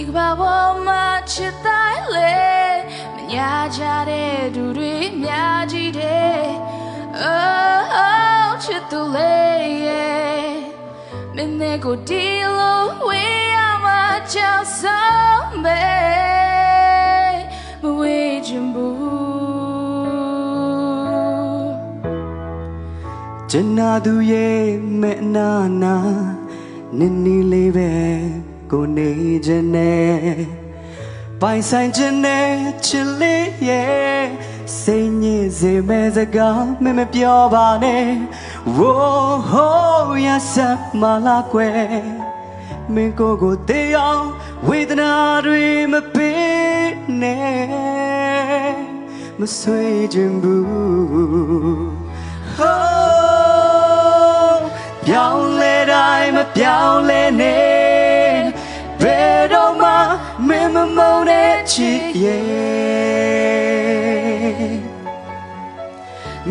ဒီကဘာပေါ်မှာချစ်တိုင်းလေမညာကြတဲ့သူတွေများကြီးတဲ့ Oh oh ချစ်သူလေးရဲ့မင်းနဲ့ကိုဒီလိုဝေးရမှာကြောက်ဆုံးပဲမဝေးချင်ဘူးကျင်နာသူရဲ့မဲ့အနာနာနင်းနေလေးပဲ ကိုနေခြင်းနဲ့ပိုင်ဆိုင်ခြင်းနဲ့ချစ်လေးရဲ့စိတ်ညစ်စေမဲ့စကားမမပြောပါနဲ့ဝိုးဟိုးရစမလာကွယ်မင်းကိုယ်ကိုတေးအောင်ဝေဒနာတွေမပေးနဲ့မဆွေးခြင်းဘူး Oh, ပြောင်းလဲတိုင်းမပြောင်းလဲနဲ့ မင်းမမုန်းတဲ့ချစ်ရဲ့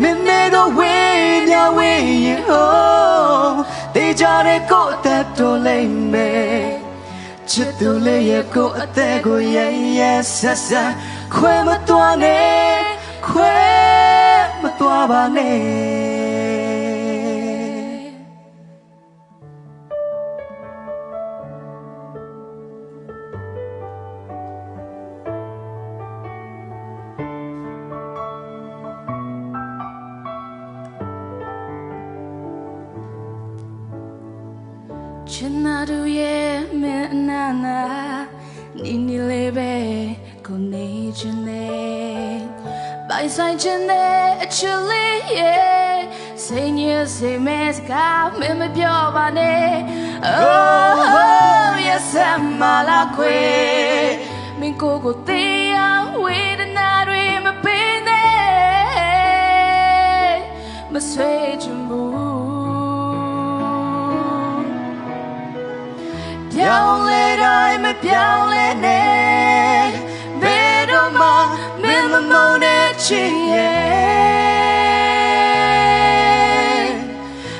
မင်းနဲ့တော့ဝေးမြဝေးရင် oh တေးကြတဲ့ကိုယ်အသက်တော်လိမ့်မယ်ချစ်သူလေးရဲ့ကိုယ်အသက်ကိုရဲ့ရဲ့ဆက်ဆက်ခွဲမတော်နဲ့ခွဲမတော်ပါနဲ့ ချင်နာသူရဲ့မင်းအနာနာနီနီလေးပဲကိုနေချင်တယ်ပိုင်ဆိုင်ချင်တဲ့အချစ်လေးရဲ့စိတ်ညစ်စိတ်မဲစကားမင်းမပြောပါနဲ့ Oh oh yes I'm la que မင်းကိုကိုတရားဝေဒနာတွေမပေးနဲ့မဆွေးချင် ပြောင်းလဲနဲ့ဘယ်တော့မှမင်းမမုန်းတဲ့ချစ်ရဲ့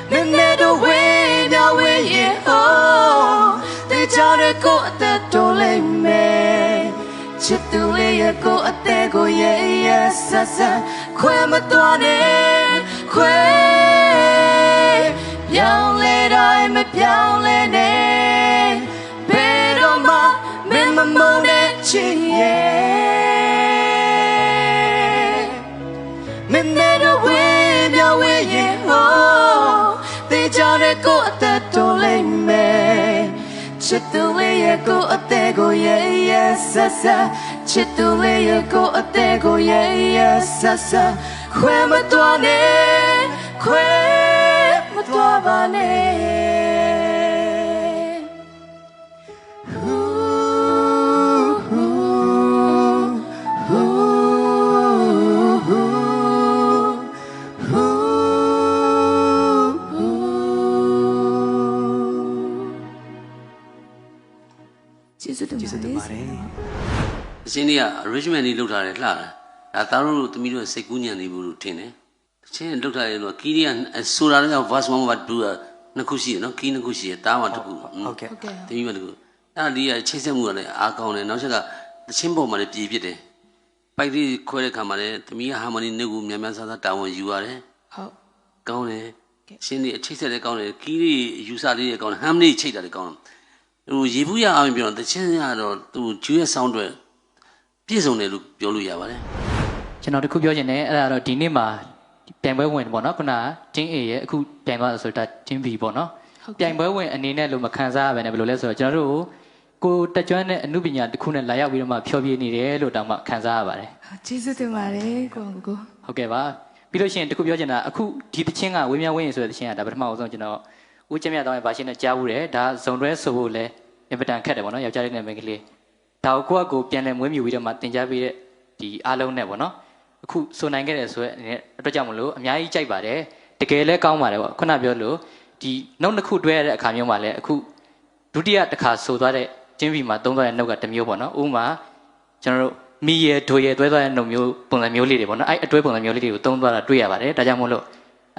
မင်းနဲ့တော့ဝေးမြဝေးရဲ့ဟိုးတေချာတဲ့ကိုအသက်တော်လိမ့်မယ်ချစ်သူလေးရဲ့ကိုအသက်ကိုရဲ့ရဲ့ဆက်ဆက်ခွဲမတော်နဲ့ခွဲပြောင်းလဲတိုင်းမပြောင်းလဲ ချစ်ရဲ့မင်းနဲ့တော့ဝေးမြဝေးရင်ဟိုးတေချာတဲ့ကိုအသက်တော်လိမ့်မယ်ချစ်သူလေးရဲ့ကိုအသက်ကိုရဲ့ရဲ့ဆက်ဆက်ချစ်သူလေးရဲ့ကိုအသက်ကိုရဲ့ရဲ့ဆက်ဆက်ခွဲမတော်နဲ့ခွဲမတော်ပါနဲ့ အချင်းတွေက arrangement လေးလုပ်ထားတယ်လှတာဒါသားတို့သမီးတို့စိတ်ကူးညံနေဘူးလို့ထင်တယ်တချင်းလုပ်ထားရင်တော့ကီးတွေကဆိုတာတော့ verse 1 verse 2ကနှစ်ခုရှိရနော်ကီးနှစ်ခုရှိရတားမှတစ်ခုဟုတ်ကဲ့ဟုတ်ကဲ့သမီးမှတစ်ခုအဲ့ဒါလေးကချိတ်ဆက်မှုကလည်းအားကောင်းတယ်နောက်ချက်ကတချင်းပေါ်မှာလည်းပြည်ပြစ်တယ်ပိုက်လေးခွဲတဲ့ခါမှာလည်းသမီးက harmony နဲ့ကိုများများဆဆတာဝန်ယူရတယ်ဟုတ်ကောင်းတယ်ရှင်းနေအချိတ်ဆက်လည်းကောင်းတယ်ကီးလေးယူဆလေးလည်းကောင်းတယ်ဟမ်လေးချိတ်တာလည်းကောင်းတယ်ဟိုရေဘူးရအောင်ပြောတော့တချင်းကတော့သူဂျူရဲ့ sound တွေ ပြည့်စုံတယ်လို့ပြောလို့ရပါတယ်ကျွန်တော်တခုပြောချင်တယ်အဲ့ဒါတော့ဒီနေ့မှာပြိုင်ပွဲဝင်ပေါ့နော်ခုနကတင်း A ရဲ့အခုပြိုင်သွားတာဆိုတာတင်း B ပေါ့နော်ဟုတ်ပြိုကဲ့င်ပွဲဝင်အနေနဲ့လို့မခံစားရဘဲနဲ့ဘယ်လိုလဲဆိုတော့ကျွန်တော်တို့ကိုတက်ကြွတဲ့အမှုပညာတစ်ခုနဲ့လာရောက်ပြီးတော့မှဖျော်ဖြေနေတယ်လို့တောင်မှခံစားရပါတယ်ကျေးဇူးတင်ပါတယ်ကိုကိုကိုဟုတ်ကဲ့ပါပြီးလို့ရှိရင်တခုပြောချင်တာအခုဒီတချင်းကဝင်းမြဝင်းရင်ဆိုတဲ့တချင်းကဒါပထမအောင်ဆုံးကျွန်တော်ဦးကျမြတ်တောင်းရဲ့ဗာရှင်းနဲ့ကြားဘူးတယ်ဒါဇုံတွဲဆိုဖို့လဲအင်ပတန်ခက်တယ်ပေါ့နော်ယောက်ျားလေးနဲ့မိန်းကလေး ဒါကိုကိုယ့်အကိုပြန်လဲမွေးမြူပြီးတော့မှတင် जा ပေးတဲ့ဒီအားလုံးနဲ့ပေါ့နော်အခုဆိုနိုင်ခဲ့တယ်ဆိုတဲ့အနေနဲ့အတွက်ကြောင့်မလို့အများကြီးကြိုက်ပါတယ်တကယ်လဲကောင်းပါတယ်ပေါ့ခုနပြောလို့ဒီနှုတ်တစ်ခုတွဲရတဲ့အခါမျိုးမှာလဲအခုဒုတိယတစ်ခါဆိုသွားတဲ့ကျင်းပြီမှာသုံးသွားတဲ့နှုတ်ကတစ်မျိုးပေါ့နော်ဥပမာကျွန်တော်တို့မီရဲဒိုရဲတွဲသွားတဲ့နှုတ်မျိုးပုံစံမျိုးလေးတွေပေါ့နော်အဲ့အတွဲပုံစံမျိုးလေးတွေကိုသုံးသွားတာတွေ့ရပါတယ်ဒါကြောင့်မို့လို့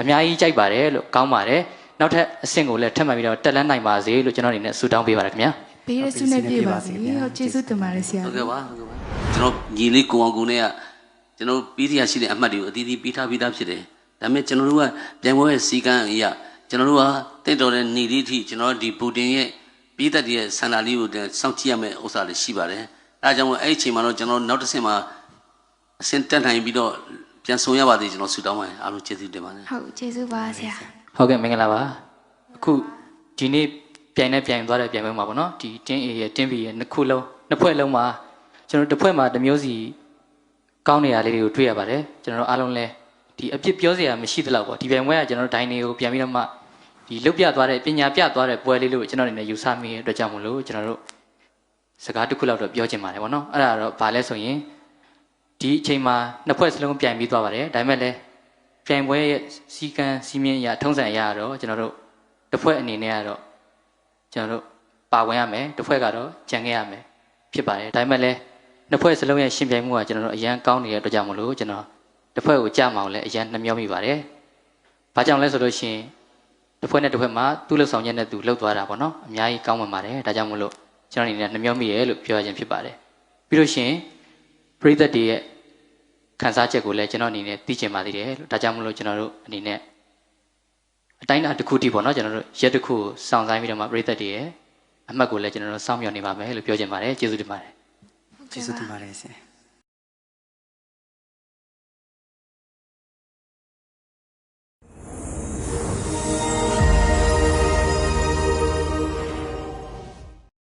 အများကြီးကြိုက်ပါတယ်လို့ကောင်းပါတယ်နောက်ထပ်အဆင့်ကိုလည်းထပ်မှတ်ပြီးတော့တက်လန်းနိုင်ပါစေလို့ကျွန်တော်အနေနဲ့ဆုတောင်းပေးပါတယ်ခင်ဗျာ ဘေးရဆုနဲ့ပြည့်ပါစေဟုတ်ကျေးဇူးတင်ပါတယ်ဆရာဟုတ်ကဲ့ပါဟုတ်ကဲ့ပါကျွန်တော်ညီလေးကိုအောင်ကိုနဲ့ကကျွန်တော်ပြီးတရားရှိတဲ့အမှတ်တွေကိုအသီးသီးပြီးထားပြီးသားဖြစ်တယ်ဒါပေမဲ့ကျွန်တော်တို့ကပြန်ပွဲရဲ့စီကံအရာကျွန်တော်တို့ကတင့်တော်တဲ့နေလေးထိကျွန်တော်ဒီဘူတင်ရဲ့ပြီးသက်ရဲ့ဆန္ဒလေးကိုစောင့်ကြည့်ရမယ့်ဥစ္စာတွေရှိပါတယ်အဲဒါကြောင့်မို့အဲ့ဒီအချိန်မှာတော့ကျွန်တော်နောက်တစ်ဆင့်မှာအဆင့်တက်နိုင်ပြီးတော့ပြန်ဆောင်ရပါသေးကျွန်တော်ဆုတောင်းပါတယ်အားလုံးကျေးဇူးတင်ပါတယ်ဟုတ်ကျေးဇူးပါဆရာဟုတ်ကဲ့မင်္ဂလာပါအခုဒီနေ့ ပြိုင်နဲ့ပြိုင်သွားတဲ့ပြိုင်ပွဲမှာပေါ့နော်ဒီတင်း A ရဲ့တင်း B ရဲ့နှစ်ခုလုံးနှစ်ဖွဲ့လုံးမှာကျွန်တော်တစ်ဖွဲ့မှာတစ်မျိုးစီကောင်းနေရလေးတွေကိုတွေ့ရပါတယ်ကျွန်တော်တို့အားလုံးလဲဒီအပြစ်ပြောစရာမရှိသလောက်ပေါ့ဒီပြိုင်ပွဲကကျွန်တော်တို့ဒိုင်းတွေကိုပြန်ပြီးတော့မှဒီလုတ်ပြသွားတဲ့ပညာပြသွားတဲ့ပွဲလေးလို့ကျွန်တော်အနေနဲ့ယူဆမိတဲ့အတွက်ကြောင့်မလို့ကျွန်တော်တို့စကားတစ်ခုလောက်တော့ပြောချင်ပါတယ်ပေါ့နော်အဲ့ဒါတော့ဘာလဲဆိုရင်ဒီအချိန်မှာနှစ်ဖွဲ့စလုံးပြိုင်ပြီးသွားပါတယ်ဒါပေမဲ့လည်းပြိုင်ပွဲရဲ့စီကံစီမင်းအရာထုံးစံအရာတော့ကျွန်တော်တို့တစ်ဖွဲ့အနေနဲ့ကတော့ ကျွန်တော်တို့ပါဝင်ရမယ်တစ်ဖွဲ့ကတော့ကြံခဲ့ရမယ်ဖြစ်ပါတယ်ဒါပေမဲ့လည်းနှစ်ဖွဲ့စလုံးရဲ့ရှင်ပြိုင်မှုကကျွန်တော်တို့အရန်ကောင်းနေတဲ့အတွက်ကြောင့်မလို့ကျွန်တော်တစ်ဖွဲ့ကိုကြမအောင်လည်းအရန်နှမျောမိပါတယ်။ဘာကြောင့်လဲဆိုလို့ရှိရင်တစ်ဖွဲ့နဲ့တစ်ဖွဲ့မှာသူ့လှုပ်ဆောင်ချက်နဲ့သူလှုပ်သွားတာပေါ့နော်အများကြီးကောင်းမှန်ပါတယ်ဒါကြောင့်မလို့ကျွန်တော်အနေနဲ့နှမျောမိရဲလို့ပြောရခြင်းဖြစ်ပါတယ်။ပြီးလို့ရှိရင်ပရိသတ်တွေရဲ့ခန်းစားချက်ကိုလည်းကျွန်တော်အနေနဲ့သိချင်ပါသေးတယ်လို့ဒါကြောင့်မလို့ကျွန်တော်တို့အနေနဲ့ အတိုင်းအတာတစ်ခုတည်းပေါ့နော်ကျွန်တော်တို့ရက်တစ်ခုကိုစောင့်ဆိုင်ပြီးတော့မှပြည်သက်တည်းရဲ့အမှတ်ကိုလည်းကျွန်တော်တို့စောင့်မျှော်နေပါမယ်လို့ပြောချင်ပါတယ်ကျေးဇူးတင်ပါတယ်ကျေးဇူးတင်ပါတယ်ဆရာ